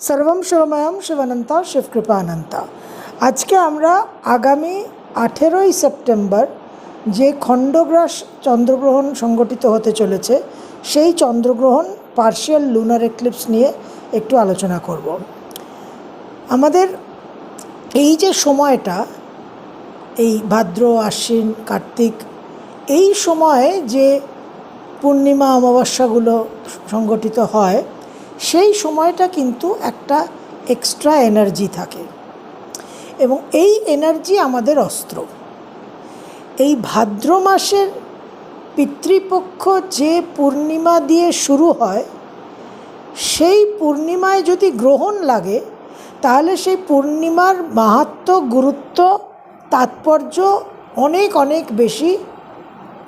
সর্বম শিবময়ম শিবানন্তা শিবকৃপানন্তা আজকে আমরা আগামী আঠেরোই সেপ্টেম্বর যে খণ্ডগ্রাস চন্দ্রগ্রহণ সংগঠিত হতে চলেছে, সেই চন্দ্রগ্রহণ পার্শিয়াল লুনার এক্লিপস নিয়ে একটু আলোচনা করব। আমাদের এই যে সময়টা, এই ভাদ্র, আশ্বিন, কার্তিক, এই সময়ে যে পূর্ণিমা, অমাবস্যাগুলো সংগঠিত হয় সেই সময়টা কিন্তু একটা এক্সট্রা এনার্জি থাকে। এবং এই এনার্জি আমাদের অস্ত্র। এই ভাদ্র মাসের পিতৃপক্ষ যে পূর্ণিমা দিয়ে শুরু হয়, সেই পূর্ণিমায় যদি গ্রহণ লাগে, তাহলে সেই পূর্ণিমার মাহাত্ম, গুরুত্ব, তাৎপর্য অনেক অনেক বেশি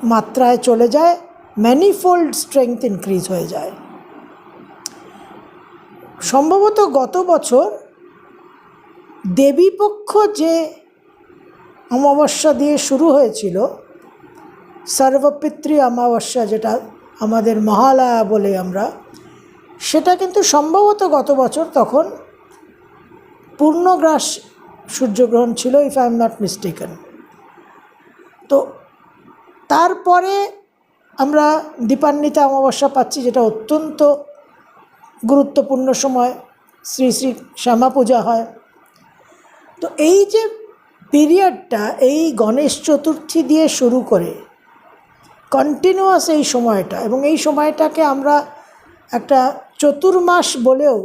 মাত্রায় চলে যায় ম্যানিফোল্ড স্ট্রেংথ ইনক্রিজ হয়ে যায়। সম্ভবত গত বছর দেবীপক্ষ যে অমাবস্যা দিয়ে শুরু হয়েছিল, সর্বপিতৃ অমাবস্যা যেটা আমাদের মহালয়া বলে আমরা, সেটা কিন্তু সম্ভবত গত বছর তখন পূর্ণগ্রাস সূর্যগ্রহণ ছিল if I am not mistaken তো তারপরে আমরা দীপান্বিতা অমাবস্যা পাচ্ছি, যেটা অত্যন্ত গুরুত্বপূর্ণ সময়, শ্রী শ্রী শ্যামা পূজা হয়। তো এই যে পিরিয়ডটা, এই গণেশ চতুর্থী দিয়ে শুরু করে কন্টিনিউয়াস এই সময়টা, এবং এই সময়টাকে আমরা একটা চতুর্মাস বলেও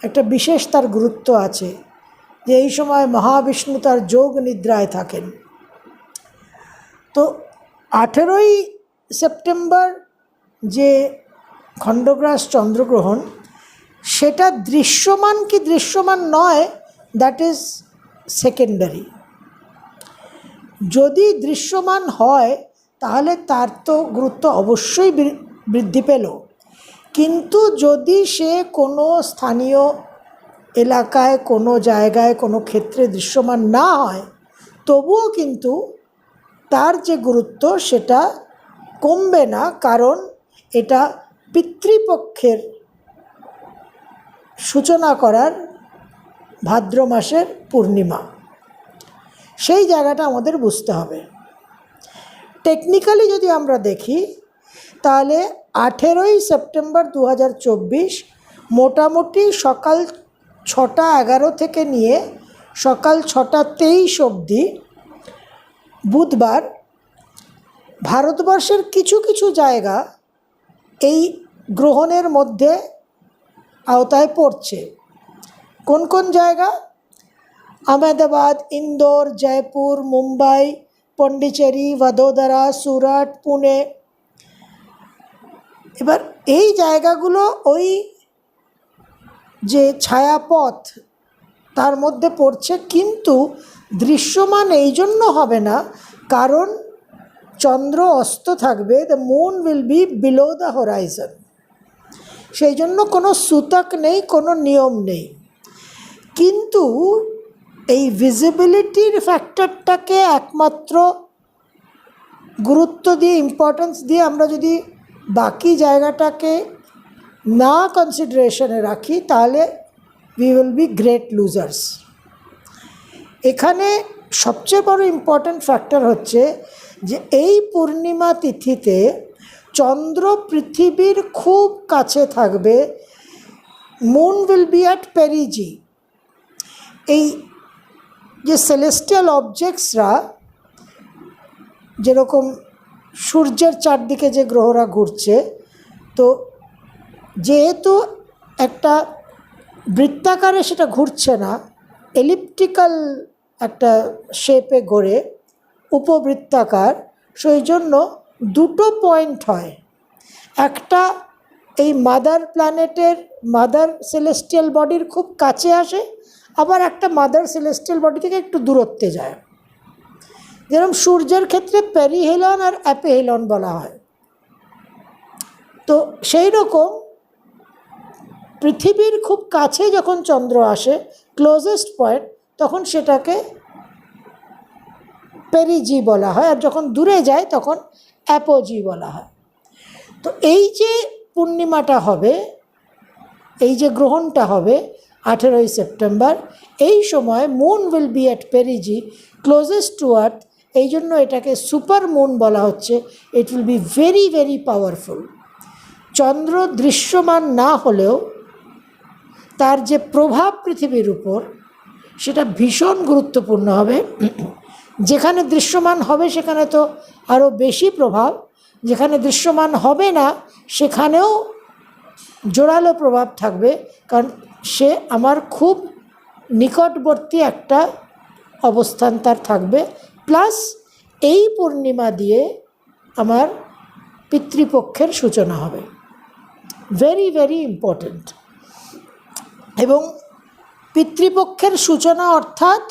একটা বিশেষ তার গুরুত্ব আছে, যে এই সময় মহাবিষ্ণু তার যোগ নিদ্রায় থাকেন। তো আঠেরোই সেপ্টেম্বর যে খণ্ডগ্রাস চন্দ্রগ্রহণ, সেটা দৃশ্যমান কি দৃশ্যমান নয় দ্যাট ইজ সেকেন্ডারি যদি দৃশ্যমান হয়, তাহলে তার তো গুরুত্ব অবশ্যই বৃদ্ধি পেল। কিন্তু যদি সে কোনো স্থানীয় এলাকায়, কোনো জায়গায়, কোনো ক্ষেত্রে দৃশ্যমান না হয়, তবুও কিন্তু তার যে গুরুত্ব, সেটা কমবে না, কারণ এটা পিতৃপক্ষের সূচনা করার ভাদ্র মাসের পূর্ণিমা। সেই জায়গাটা আমাদের বুঝতে হবে। টেকনিক্যালি যদি আমরা দেখি, তাহলে আঠেরোই সেপ্টেম্বর দু হাজার চব্বিশ মোটামুটি সকাল ছটা এগারো থেকে নিয়ে সকাল ছটা তেইশ অবধি বুধবার ভারতবর্ষের কিছু কিছু জায়গা এই গ্রহণের মধ্যে আওতায় পড়ছে। কোন কোন জায়গা? আহমেদাবাদ, ইন্দোর, জয়পুর, মুম্বাই, পন্ডিচেরি, ভদোদরা, সুরাট, পুনে। এবার এই জায়গাগুলো ওই যে ছায়াপথ, তার মধ্যে পড়ছে, কিন্তু দৃশ্যমান এই জন্য হবে না, কারণ চন্দ্র অস্ত থাকবে the moon will be below the horizon সেই জন্য কোনো সূতক নেই, কোনো নিয়ম নেই। কিন্তু এই ভিজিবিলিটির ফ্যাক্টরটাকে একমাত্র গুরুত্ব দিয়ে ইম্পর্টেন্স দিয়ে আমরা যদি বাকি জায়গাটাকে না কনসিডারেশনে রাখি, তাহলে we will be great losers এখানে সবচেয়ে বড় ইম্পর্ট্যান্ট ফ্যাক্টর হচ্ছে যে, এই পূর্ণিমা তিথিতে চন্দ্র পৃথিবীর খুব কাছে থাকবে moon will be at perigee এই যে সেলেস্টিয়াল অবজেক্টসরা যেরকম সূর্যের চারদিকে যে গ্রহরা ঘুরছে, তো যেহেতু একটা বৃত্তাকারে সেটা ঘুরছে না এলিপ্টিক্যাল একটা শেপে গড়ে উপবৃত্তাকার, সেই জন্য দুটো পয়েন্ট হয়। একটা এই মাদার প্ল্যানেটের মাদার সেলেস্টিয়াল বডির খুব কাছে আসে, আবার একটা মাদার সেলেস্টিয়াল বডি থেকে একটু দূরত্বে যায়। যেরকম সূর্যের ক্ষেত্রে প্যারিহেলন আর অ্যাপেহেলন বলা হয়। তো সেই রকম পৃথিবীর খুব কাছে যখন চন্দ্র আসে ক্লোজেস্ট পয়েন্ট তখন সেটাকে পেরিজি বলা হয়। আর যখন দূরে যায়, তখন অ্যাপোজি বলা হয় তো এই যে পূর্ণিমাটা হবে, এই যে গ্রহণটা হবে আঠেরোই সেপ্টেম্বর, এই সময় moon will be at perigee closest to earth এই জন্য এটাকে সুপার মুন বলা হচ্ছে it will be very very powerful চন্দ্র দৃশ্যমান না হলেও তার যে প্রভাব পৃথিবীর উপর, সেটা ভীষণ গুরুত্বপূর্ণ হবে। যেখানে দৃশ্যমান হবে সেখানে তো আরও বেশি প্রভাব। যেখানে দৃশ্যমান হবে না, সেখানেও জোরালো প্রভাব থাকবে, কারণ সে আমার খুব নিকটবর্তী একটা অবস্থান তার থাকবে। প্লাস এই পূর্ণিমা দিয়ে আমার পিতৃপক্ষের সূচনা হবে। ভেরি ভেরি ইম্পর্ট্যান্ট এবং পিতৃপক্ষের সূচনা অর্থাৎ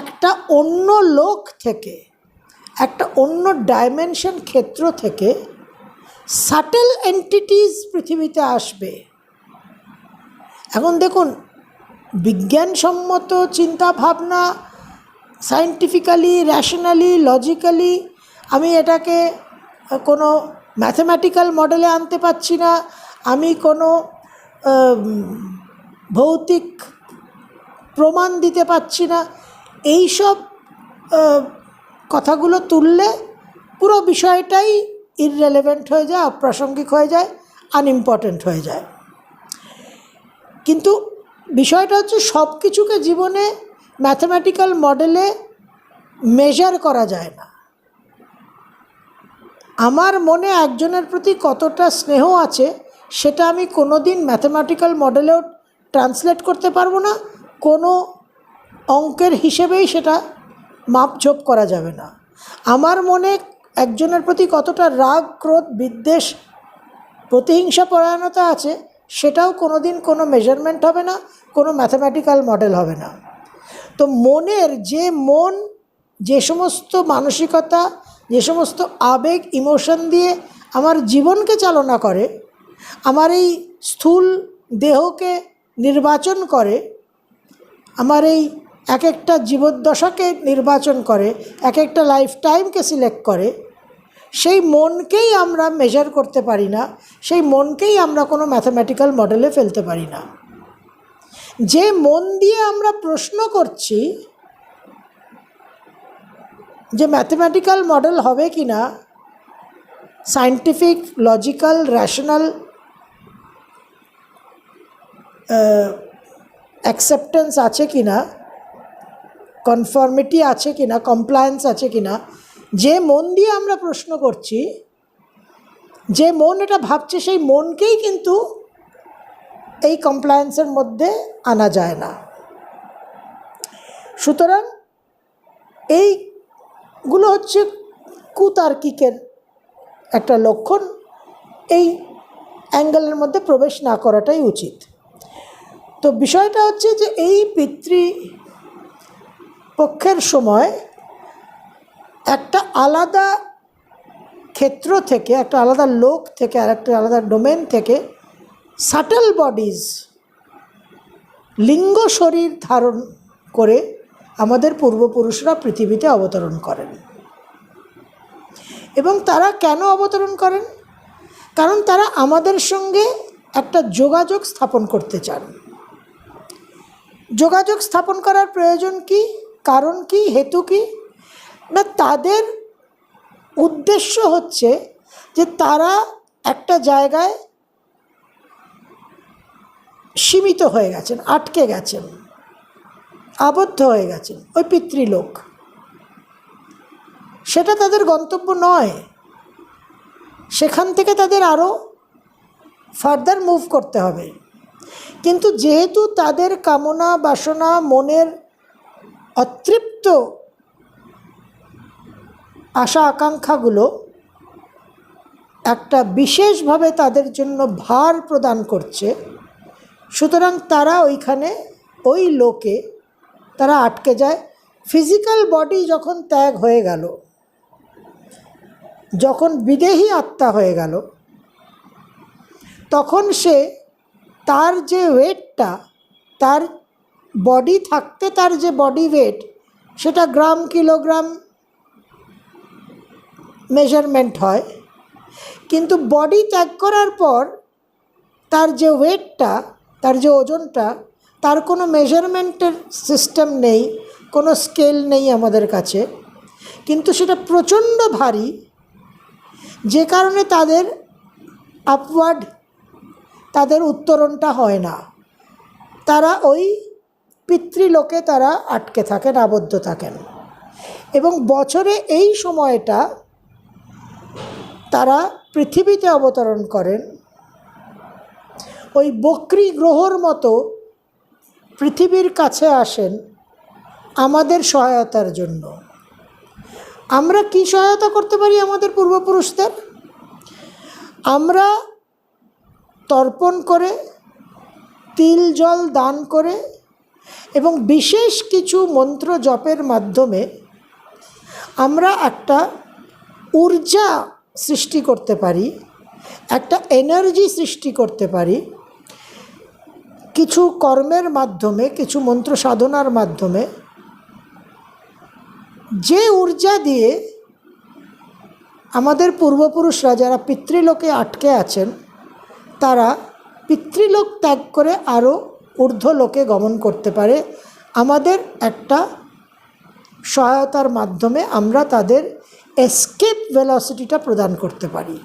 একটা অন্য লোক থেকে, একটা অন্য ডাইমেনশন ক্ষেত্র থেকে সাটেল এন্টিটিস পৃথিবীতে আসবে। এখন দেখুন, বিজ্ঞানসম্মত চিন্তা ভাবনা সায়েন্টিফিক্যালি র্যাশনালি লজিক্যালি আমি এটাকে কোনো ম্যাথমেটিক্যাল মডেলে আনতে পারছি না। আমি কোনো ভৌতিক প্রমাণ দিতে পারছি না। এইসব সব কথাগুলো তুললে পুরো বিষয়টাই ইররেলেভেন্ট হয়ে যায়, অপ্রাসঙ্গিক হয়ে যায় আনইম্পর্ট্যান্ট হয়ে যায়। কিন্তু বিষয়টা হচ্ছে সব কিছুকে জীবনে ম্যাথমেটিক্যাল মডেলে মেজার করা যায় না। আমার মনে একজনের প্রতি কতটা স্নেহ আছে, সেটা আমি কোনো দিন ম্যাথমেটিক্যাল মডেলেও ট্রান্সলেট করতে পারব না, কোনো অঙ্কের হিসেবেই সেটা মাপঝোপ করা যাবে না। আমার মনে একজনের প্রতি কতটা রাগ, ক্রোধ, বিদ্বেষ, প্রতিহিংসা, পরায়ণতা আছে, সেটাও কোনো দিন কোনো মেজারমেন্ট হবে না, কোনো ম্যাথামেটিক্যাল মডেল হবে না। তো মনের যে মন, যে সমস্ত মানসিকতা, যে সমস্ত আবেগ ইমোশন দিয়ে আমার জীবনকে চালনা করে, আমার এই স্থূল দেহকে নির্বাচন করে, আমার এই এক একটা জীবদ্দশাকে নির্বাচন করে এক একটা লাইফ টাইমকে সিলেক্ট করে, সেই মনকেই আমরা মেজার করতে পারি না, সেই মনকেই আমরা কোনো ম্যাথামেটিক্যাল মডেলে ফেলতে পারি না। যে মন দিয়ে আমরা প্রশ্ন করছি, যে ম্যাথমেটিক্যাল মডেল হবে কি না সায়েন্টিফিক লজিক্যাল র্যাশনাল অ্যাকসেপ্টেন্স আছে কি না কনফর্মিটি আছে কি না কমপ্লায়েন্স আছে কি না যে মন দিয়ে আমরা প্রশ্ন করছি, যে মন এটা ভাবছে সেই মনকেই কিন্তু এই কমপ্লায়েন্সের মধ্যে আনা যায় না। সুতরাং এইগুলো হচ্ছে কুতার্কিকের একটা লক্ষণ, এই অ্যাঙ্গেলের মধ্যে প্রবেশ না করাটাই উচিত। তো বিষয়টা হচ্ছে যে এই পিতৃ পক্ষের সময় একটা আলাদা ক্ষেত্র থেকে, একটা আলাদা লোক থেকে, আর একটা আলাদা ডোমেন থেকে সাটল বডিজ লিঙ্গ শরীর ধারণ করে আমাদের পূর্বপুরুষরা পৃথিবীতে অবতরণ করেন। এবং তারা কেন অবতরণ করেন? কারণ তারা আমাদের সঙ্গে একটা যোগাযোগ স্থাপন করতে চান। যোগাযোগ স্থাপন করার প্রয়োজন কি? কারণ কি? হেতু কি? না, তাদের উদ্দেশ্য হচ্ছে যে তারা একটা জায়গায় সীমিত হয়ে গেছেন, আটকে গেছেন, আবদ্ধ হয়ে গেছেন, ওই পিতৃলোক। সেটা তাদের গন্তব্য নয়। সেখান থেকে তাদের আরও ফার্দার মুভ করতে হবে। কিন্তু যেহেতু তাদের কামনা, বাসনা, মনের অতৃপ্ত আশা আকাঙ্ক্ষাগুলো একটা বিশেষভাবে তাদের জন্য ভার প্রদান করছে। সুতরাং তারা ওইখানে ওই লোকে তারা আটকে যায়। ফিজিক্যাল বডি যখন ত্যাগ হয়ে গেল, যখন বিদেহী আত্মা হয়ে গেল, তখন সে তার যে ওয়েটটা তার বডি থাকতে তার যে বডি ওয়েট সেটা গ্রাম, কিলোগ্রাম মেজারমেন্ট হয়। কিন্তু বডি ত্যাগ করার পর তার যে ওয়েটটা তার যে ওজনটা, তার কোনো মেজারমেন্টের সিস্টেম নেই, কোনো স্কেল নেই আমাদের কাছে। কিন্তু সেটা প্রচণ্ড ভারী, যে কারণে তাদের আপওয়ার্ড তাদের উত্তরণটা হয় না। তারা ওই পিতৃলোকে তারা আটকে থাকেন, আবদ্ধ থাকেন। এবং বছরে এই সময়টা তারা পৃথিবীতে অবতরণ করেন। ওই বক্রি গ্রহর মতো পৃথিবীর কাছে আসেন আমাদের সহায়তার জন্য। আমরা কি সহায়তা করতে পারি আমাদের পূর্বপুরুষদের? আমরা তর্পণ করে, তিল জল দান করে এবং বিশেষ কিছু মন্ত্র জপের মাধ্যমে আমরা একটা ঊর্জা সৃষ্টি করতে পারি, একটা এনার্জি সৃষ্টি করতে পারি, কিছু কর্মের মাধ্যমে, কিছু মন্ত্র সাধনার মাধ্যমে। যে ঊর্জা দিয়ে আমাদের পূর্বপুরুষরা যারা পিতৃলোকে আটকে আছেন, তারা পিতৃলোক ত্যাগ করে আরও ঊর্ধ্বলোকে গমন করতে পারে, আমাদের একটা সহায়তার মাধ্যমে আমরা তাদের এসকেপ ভেলোসিটিটা প্রদান করতে পারি।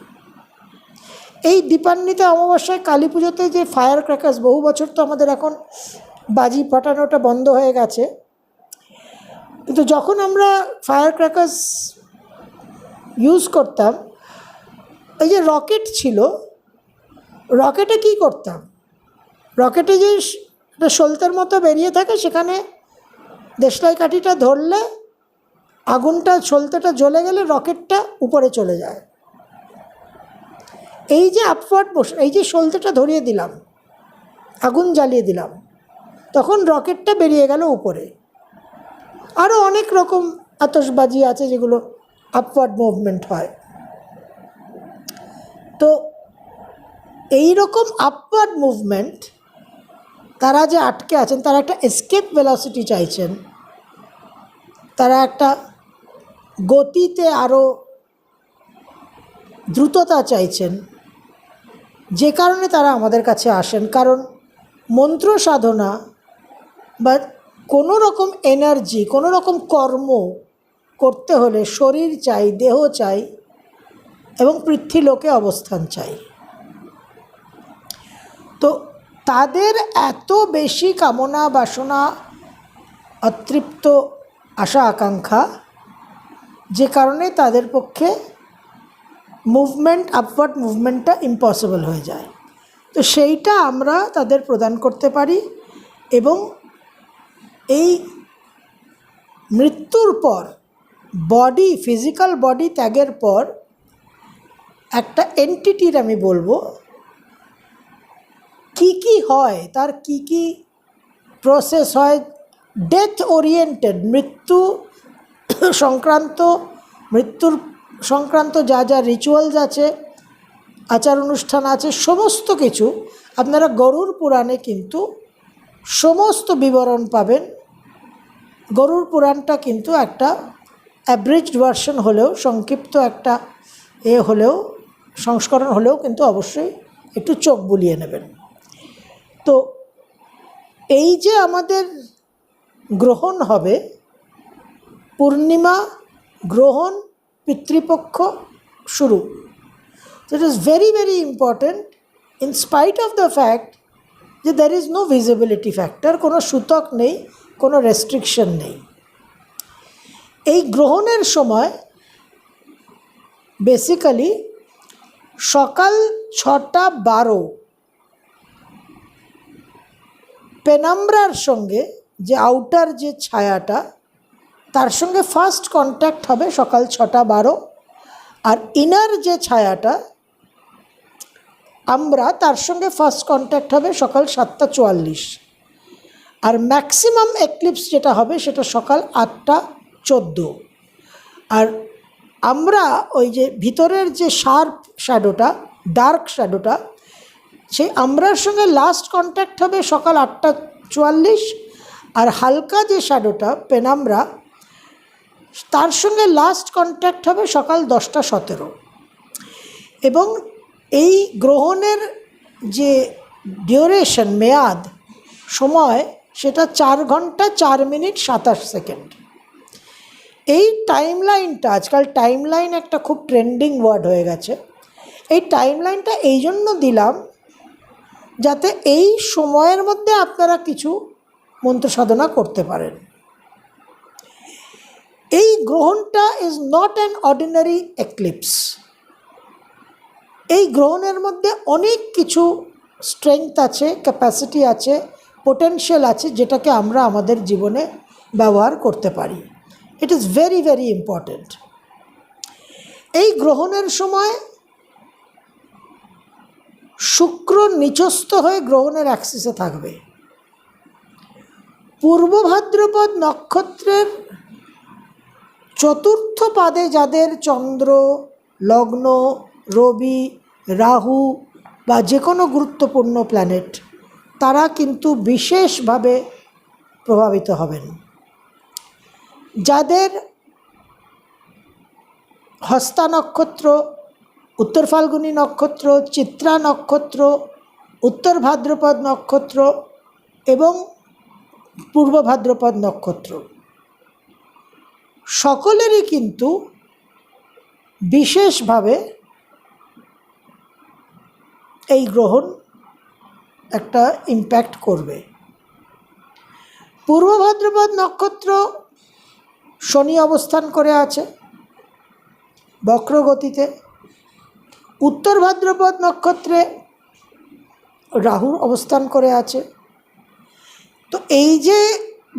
এই দীপান্বিতা অমাবস্যায় কালী পুজোতে যে ফায়ার ক্র্যাকার্স বহু বছর তো আমাদের এখন বাজি ফাটানোটা বন্ধ হয়ে গেছে। কিন্তু যখন আমরা ফায়ার ক্র্যাকার্স ইউজ করতাম, এই যে রকেট ছিল রকেটে কি করতাম? রকেটে যে সলতের মতো বেরিয়ে থাকে, সেখানে দেশলাই কাঠিটা ধরলে আগুনটা, সলতেটা জ্বলে গেলে রকেটটা উপরে চলে যায়। এই যে আপওয়ার্ড মোশন এই যে সলতেটা ধরিয়ে দিলাম, আগুন জ্বালিয়ে দিলাম, তখন রকেটটা বেরিয়ে গেল উপরে। আরও অনেক রকম আতসবাজি আছে যেগুলো আপওয়ার্ড মুভমেন্ট হয়। তো এই রকম আপওয়ার্ড মুভমেন্ট তারা যে আটকে আছেন, তারা একটা এসকেপ ভেলোসিটি চাইছেন। তারা একটা গতিতে আরও দ্রুততা চাইছেন। যে কারণে তারা আমাদের কাছে আসেন, কারণ মন্ত্র সাধনা বা কোনো রকম এনার্জি কোনো রকম কর্ম করতে হলে শরীর চাই, দেহ চাই এবং পৃথ্বীলোকে অবস্থান চাই। তো তাদের এত বেশি কামনা বাসনা, অতৃপ্ত আশা, আকাঙ্ক্ষা, যে কারণে তাদের পক্ষে মুভমেন্ট আপওয়ার্ড মুভমেন্টটা ইম্পসিবল হয়ে যায়। তো সেইটা আমরা তাদের প্রদান করতে পারি এবং এই মৃত্যুর পর বডি ফিজিক্যাল বডি ত্যাগের পর একটা এন্টিটির আমি বলব কি কি হয়, তার কি কি প্রসেস হয় ডেথ ওরিয়েন্টেড মৃত্যু সংক্রান্ত, মৃত্যুর সংক্রান্ত যা যা রিচুয়ালস আছে, আচার অনুষ্ঠান আছে, সমস্ত কিছু আপনারা গরুর পুরাণে কিন্তু সমস্ত বিবরণ পাবেন। গরুর পুরাণটা কিন্তু একটা অ্যাব্রিজড ভার্সন হলেও, সংক্ষিপ্ত একটা এ হলেও, সংস্করণ হলেও কিন্তু অবশ্যই একটু চোখ বুলিয়ে নেবেন। তো এই যে আমাদের গ্রহণ হবে, পূর্ণিমা গ্রহণ পিতৃপক্ষ শুরু। So is very very very in spite of the fact যে there is no visibility factor কোনো সূতক নেই, কোনো রেস্ট্রিকশন নেই। এই গ্রহণের সময় বেসিক্যালি সকাল ছটা বারো পেনাম্বরার সঙ্গে যে আউটার যে ছায়াটা, তার সঙ্গে ফার্স্ট কন্ট্যাক্ট হবে সকাল ছটা বারো। আর ইনার যে ছায়াটা, আমরা তার সঙ্গে ফার্স্ট কন্ট্যাক্ট হবে সকাল সাতটা চুয়াল্লিশ। আর ম্যাক্সিমাম এক্লিপস যেটা হবে সেটা সকাল আটটা চোদ্দ। আর আমরা ওই যে ভিতরের যে শার্প শ্যাডোটা ডার্ক শ্যাডোটা সেই আমরার সঙ্গে লাস্ট কন্ট্যাক্ট হবে সকাল আটটা চুয়াল্লিশ, আর হালকা যে শ্যাডোটা পেনামরা, তার সঙ্গে লাস্ট কন্ট্যাক্ট হবে সকাল দশটা সতেরো। এবং এই গ্রহণের যে ডিউরেশন মেয়াদ, সময়, সেটা চার ঘণ্টা চার মিনিট সাতাশ সেকেন্ড। এই টাইম লাইনটা আজকাল টাইম লাইন একটা খুব ট্রেন্ডিং ওয়ার্ড হয়ে গেছে। এই টাইম লাইনটা এই জন্য দিলাম যাতে এই সময়ের মধ্যে আপনারা কিছু মন্ত্র সাধনা করতে পারেন। এই গ্রহণটা is not an ordinary eclipse এই গ্রহণের মধ্যে অনেক কিছু স্ট্রেংথ আছে ক্যাপাসিটি আছে পোটেনশিয়াল আছে, যেটাকে আমরা আমাদের জীবনে ব্যবহার করতে পারি। It is very very important এই গ্রহণের সময় শুক্র নিচস্থ হয়ে গ্রহণের অ্যাক্সিসে থাকবে। পূর্ব ভাদ্রপদ নক্ষত্রের চতুর্থ পাদে যাদের চন্দ্র, লগ্ন, রবি, রাহু বা যে কোনো গুরুত্বপূর্ণ প্ল্যানেট তারা কিন্তু বিশেষভাবে প্রভাবিত হবেন। যাদের হস্তা নক্ষত্র উত্তর ফাল্গুনী নক্ষত্র, চিত্রা নক্ষত্র, উত্তর ভাদ্রপদ নক্ষত্র এবং পূর্ব ভাদ্রপদ নক্ষত্র। সকলেরই কিন্তু বিশেষভাবে এই গ্রহণ একটা ইম্প্যাক্ট করবে। পূর্ব ভাদ্রপদ নক্ষত্র শনি অবস্থান করে আছে বক্রগতিতে। উত্তর ভাদ্রপদ নক্ষত্রে রাহু অবস্থান করে আছে। তো এই যে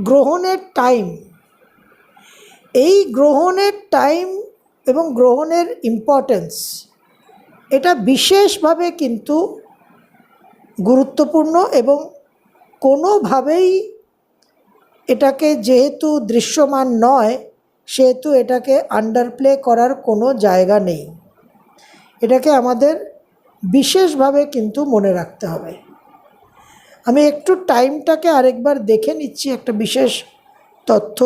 গ্রহণের টাইম এই গ্রহণের টাইম এবং গ্রহণের ইম্পর্টেন্স এটা বিশেষভাবে কিন্তু গুরুত্বপূর্ণ এবং কোনোভাবেই এটাকে যেহেতু দৃশ্যমান নয়, সেহেতু এটাকে আন্ডারপ্লে করার কোনো জায়গা নেই। এটাকে আমাদের বিশেষভাবে কিন্তু মনে রাখতে হবে আমি একটু টাইমটাকে আরেকবার দেখে নিচ্ছি একটা বিশেষ তথ্য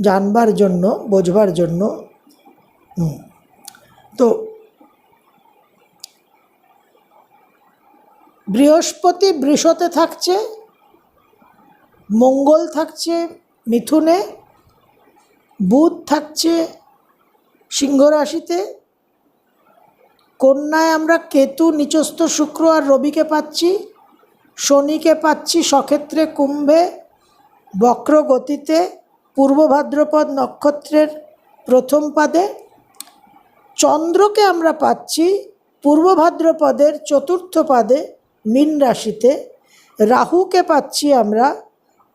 জানবার জন্য, বোঝবার জন্য। তো, বৃহস্পতি বৃষতে থাকছে, মঙ্গল থাকছে, মিথুনে, বুধ থাকছে, সিংহ রাশিতে কন্যায় আমরা কেতু, নিচস্থ শুক্র আর রবিকে পাচ্ছি, শনিকে পাচ্ছি সক্ষেত্রে কুম্ভে বক্র গতিতে পূর্ব ভাদ্রপদ নক্ষত্রের প্রথম পাদে, চন্দ্রকে আমরা পাচ্ছি পূর্ব ভাদ্রপদের চতুর্থ পাদে মীন রাশিতে, রাহুকে পাচ্ছি আমরা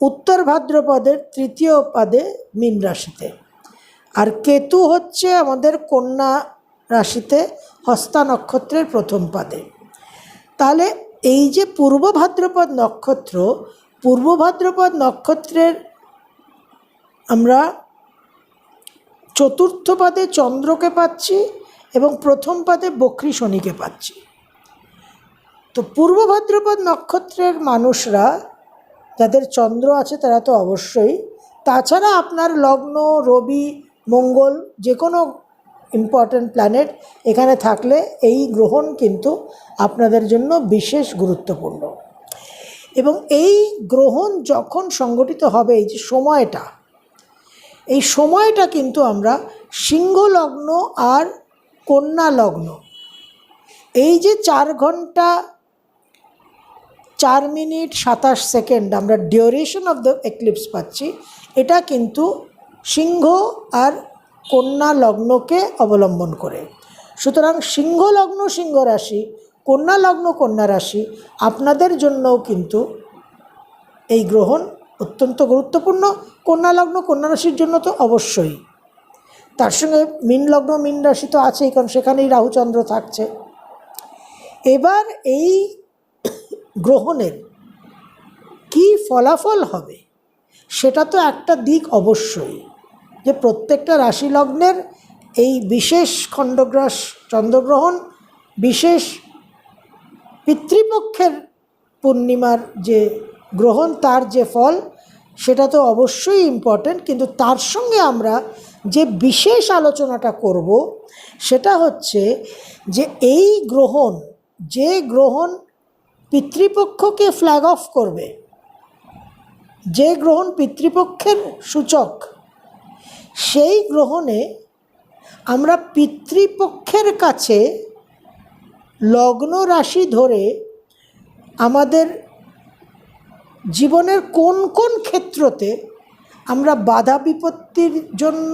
উত্তর ভাদ্রপদের তৃতীয় পাদে মীন রাশিতে। আর কেতু হচ্ছে আমাদের কন্যা রাশিতে হস্তা নক্ষত্রের প্রথম পাদে। তাহলে এই যে পূর্ব ভাদ্রপদ নক্ষত্র, পূর্ব ভাদ্রপদ নক্ষত্রের আমরা চতুর্থ পাদে চন্দ্রকে পাচ্ছি এবং প্রথম পাদে বক্রী শনিকে পাচ্ছি। তো পূর্ব ভাদ্রপদ নক্ষত্রের মানুষরা, যাদের চন্দ্র আছে তারা তো অবশ্যই, তাছাড়া আপনার লগ্ন, রবি, মঙ্গল যে কোনো ইম্পর্ট্যান্ট প্ল্যানেট এখানে থাকলে এই গ্রহণ কিন্তু আপনাদের জন্য বিশেষ গুরুত্বপূর্ণ। এবং এই গ্রহণ যখন সংগঠিত হবে, এই যে সময়টা, এই সময়টা কিন্তু আমরা সিংহ লগ্ন আর কন্যা লগ্ন এই যে চার ঘণ্টা চার মিনিট সাতাশ সেকেন্ড আমরা ডিউরেশন অফ দ্য এক্লিপস পাচ্ছি, এটা কিন্তু সিংহ আর কন্যা লগ্নকে অবলম্বন করে। সুতরাং সিংহ লগ্ন সিংহ রাশি, কন্যা লগ্ন কন্যা রাশি, আপনাদের জন্যও কিন্তু এই গ্রহণ অত্যন্ত গুরুত্বপূর্ণ। কন্যা লগ্ন কন্যা রাশির জন্য তো অবশ্যই। তার সঙ্গে মীন লগ্ন, মীন রাশি তো আছেই, কারণ সেখানেই রাহুচন্দ্র থাকছে। এবার এই গ্রহণের কি ফলাফল হবে, সেটা তো একটা দিক অবশ্যই। যে প্রত্যেকটা রাশি লগ্নের এই বিশেষ খণ্ডগ্রাস চন্দ্রগ্রহণ, বিশেষ পিতৃপক্ষের পূর্ণিমার যে গ্রহণ, তার যে ফল, সেটা তো অবশ্যই ইম্পর্ট্যান্ট কিন্তু তার সঙ্গে আমরা যে বিশেষ আলোচনাটা করব, সেটা হচ্ছে যে এই গ্রহণ, যে গ্রহণ পিতৃপক্ষকে ফ্ল্যাগ অফ করবে, যে গ্রহণ পিতৃপক্ষের সূচক সেই গ্রহণে আমরা পিতৃপক্ষের কাছে লগ্ন রাশি ধরে আমাদের জীবনের কোন কোন ক্ষেত্রতে আমরা বাধা বিপত্তির জন্য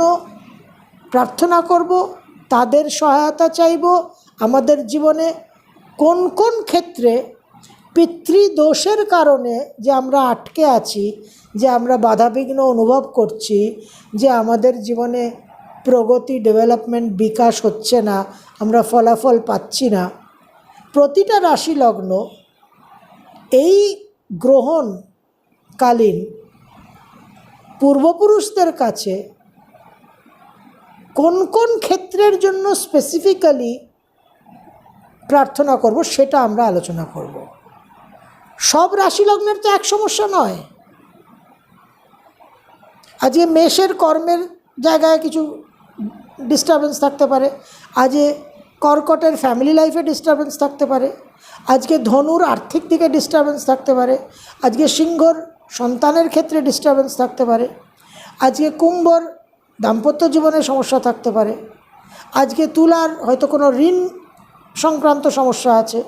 প্রার্থনা করব, তাদের সহায়তা চাইব, আমাদের জীবনে কোন কোন ক্ষেত্রে পিতৃদোষের কারণে যে আমরা আটকে আছি, যে আমরা বাধাবিঘ্ন অনুভব করছি, যে আমাদের জীবনে প্রগতি ডেভেলপমেন্ট বিকাশ হচ্ছে না, আমরা ফলাফল পাচ্ছি না। প্রতিটা রাশি লগ্ন এই গ্রহণকালীন পূর্বপুরুষদের কাছে কোন কোন ক্ষেত্রের জন্য স্পেসিফিক্যালি প্রার্থনা করব সেটা আমরা আলোচনা করব। সব রাশি লগ্নের তো এক সমস্যা নয়। আজকে মেষের কর্মের জায়গায় কিছু ডিস্টারবেন্স থাকতে পারে। আজকে কর্কটের ফ্যামিলি লাইফে ডিস্টারবেন্স থাকতে পারে। আজকে ধনুর আর্থিক দিকে ডিস্টারবেন্স থাকতে পারে। আজকে সিংহর সন্তানের ক্ষেত্রে ডিস্টারবেন্স থাকতে পারে। আজকে কুম্ভর দাম্পত্য জীবনে সমস্যা থাকতে পারে। আজকে তুলার হয়তো কোনো ঋণ সংক্রান্ত সমস্যা আছে।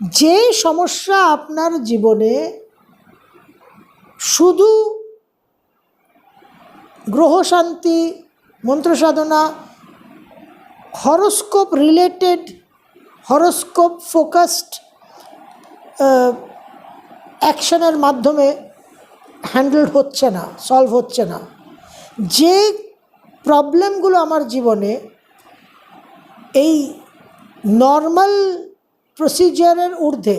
যে সমস্যা আপনার জীবনে শুধু গ্রহ শান্তি, মন্ত্র সাধনা হরস্কোপ রিলেটেড হরস্কোপ ফোকাসড অ্যাকশনের মাধ্যমে হ্যান্ডেল হচ্ছে না সলভ হচ্ছে না। যে প্রবলেমগুলো আমার জীবনে, এই নর্মাল প্রসিজারের ঊর্ধ্বে।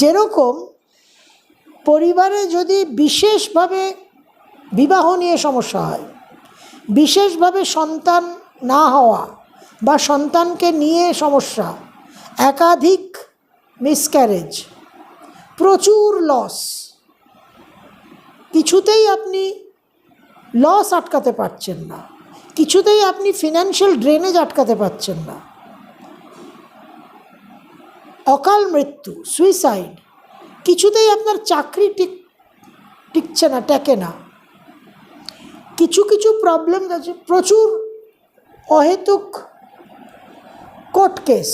যেরকম পরিবারে যদি বিশেষভাবে বিবাহ নিয়ে সমস্যা হয়, বিশেষভাবে সন্তান না হওয়া বা সন্তানকে নিয়ে সমস্যা, একাধিক মিসক্যারেজ প্রচুর লস কিছুতেই আপনি লস আটকাতে পারছেন না, কিছুতেই আপনি ফিনান্সিয়াল ড্রেনেজ আটকাতে পারছেন না অকাল মৃত্যু সুইসাইড কিছুতেই আপনার চাকরি টিক, টিকছে না, টেকে না। কিছু কিছু প্রবলেম আছে, প্রচুর অহেতুক কোর্ট কেস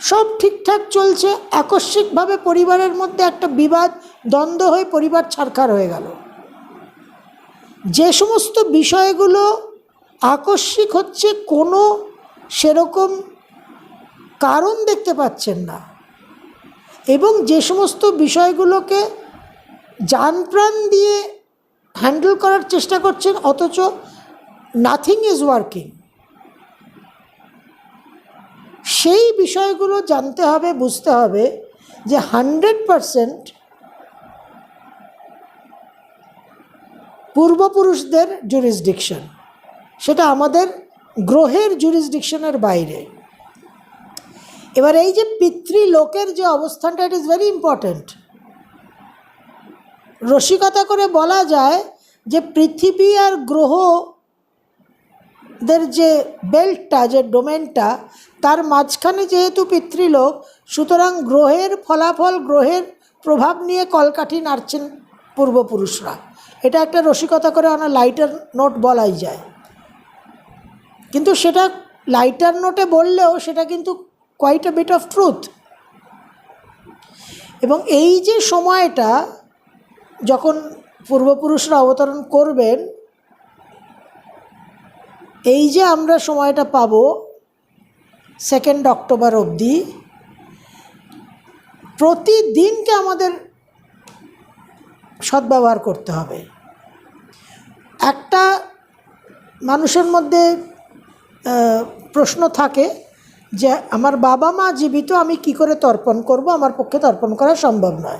সব ঠিকঠাক চলছে, আকস্মিকভাবে পরিবারের মধ্যে একটা বিবাদ, দ্বন্দ্ব হয়ে পরিবার ছারখার হয়ে গেল। যে সমস্ত বিষয়গুলো আকস্মিক হচ্ছে, কোনো সেরকম কারণ দেখতে পাচ্ছেন না। এবং যে সমস্ত বিষয়গুলোকে প্রাণ দিয়ে হ্যান্ডেল করার চেষ্টা করছেন, অথচ নাথিং ইজ ওয়ার্কিং। সেই বিষয়গুলো জানতে হবে, বুঝতে হবে যে হান্ড্রেড পারসেন্ট পূর্বপুরুষদের জুরিসডিকশন, সেটা আমাদের গ্রহের জুরিসডিকশনের বাইরে। এবার এই যে পিতৃলোকের যে অবস্থানটা ইট ইজ ভেরি ইম্পর্ট্যান্ট রসিকতা করে বলা যায় যে পৃথিবী আর গ্রহদের যে বেল্টটা, যে ডোমেনটা, তার মাঝখানে যেহেতু পিতৃলোক, সুতরাং গ্রহের ফলাফল, গ্রহের প্রভাব নিয়ে কলকাঠি নাড়ছেন পূর্বপুরুষরা। এটা একটা রসিকতা করে অনেক লাইটার নোট বলাই যায়। কিন্তু সেটা লাইটার নোটে বললেও সেটা কিন্তু কোয়াইট বিট অফ ট্রুথ এবং এই যে সময়টা, যখন পূর্বপুরুষরা অবতরণ করবেন, এই যে আমরা সময়টা পাব সেকেন্ড অক্টোবর অবধি, প্রতিদিনকে আমাদের সদ্ব্যবহার করতে হবে। একটা মানুষের মধ্যে প্রশ্ন থাকে যে আমার বাবা মা জীবিত, আমি কি করে তর্পণ করব? আমার পক্ষে তর্পণ করা সম্ভব নয়।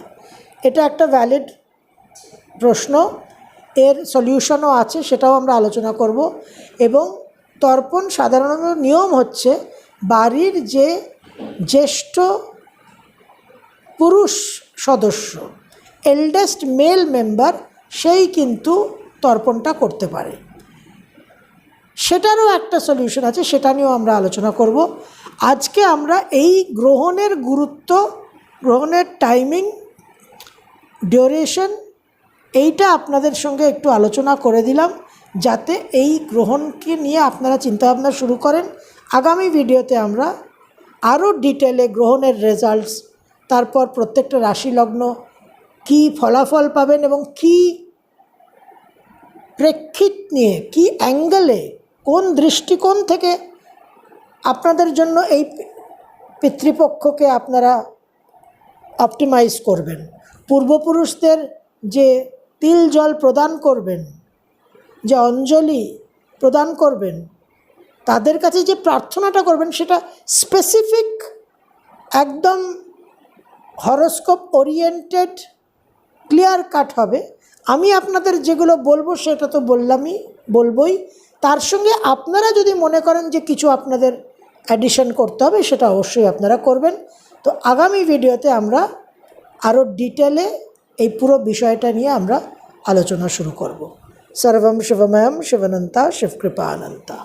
এটা একটা ভ্যালিড প্রশ্ন। এর সলিউশনও আছে, সেটাও আমরা আলোচনা করব। এবং তর্পণ সাধারণত নিয়ম হচ্ছে, বাড়ির যে জ্যেষ্ঠ পুরুষ সদস্য এল্ডেস্ট মেল মেম্বার সেই কিন্তু তর্পণটা করতে পারে। সেটারও একটা সলিউশন আছে, সেটা নিয়েও আমরা আলোচনা করব। আজকে আমরা এই গ্রহণের গুরুত্ব, গ্রহণের টাইমিং ডিউরেশন এইটা আপনাদের সঙ্গে একটু আলোচনা করে দিলাম, যাতে এই গ্রহণকে নিয়ে আপনারা চিন্তাভাবনা শুরু করেন। আগামী ভিডিওতে আমরা আরও ডিটেলে গ্রহণের রেজাল্টস তারপর প্রত্যেকটা রাশি লগ্ন কী ফলাফল পাবেন এবং কী প্রেক্ষিত নিয়ে, কি অ্যাঙ্গেলে কোন দৃষ্টিকোণ থেকে আপনাদের জন্য এই পিতৃপক্ষকে আপনারা অপটিমাইজ করবেন? পূর্বপুরুষদের যে তিল জল প্রদান করবেন, যে অঞ্জলি প্রদান করবেন, তাদের কাছে যে প্রার্থনাটা করবেন সেটা স্পেসিফিক একদম হরস্কোপ ওরিয়েন্টেড ক্লিয়ার কাট হবে। আমি আপনাদের যেগুলো বলব সেটা তো বললামই, বলবই। তার সঙ্গে আপনারা যদি মনে করেন যে কিছু আপনাদের অ্যাডিশন করতে হবে, সেটা অবশ্যই আপনারা করবেন। তো আগামী ভিডিওতে আমরা আরও ডিটেলে এই পুরো বিষয়টা নিয়ে আমরা আলোচনা শুরু করব। সর্বম শিবময়ম শিবনন্তা শিবকৃপা অনন্তা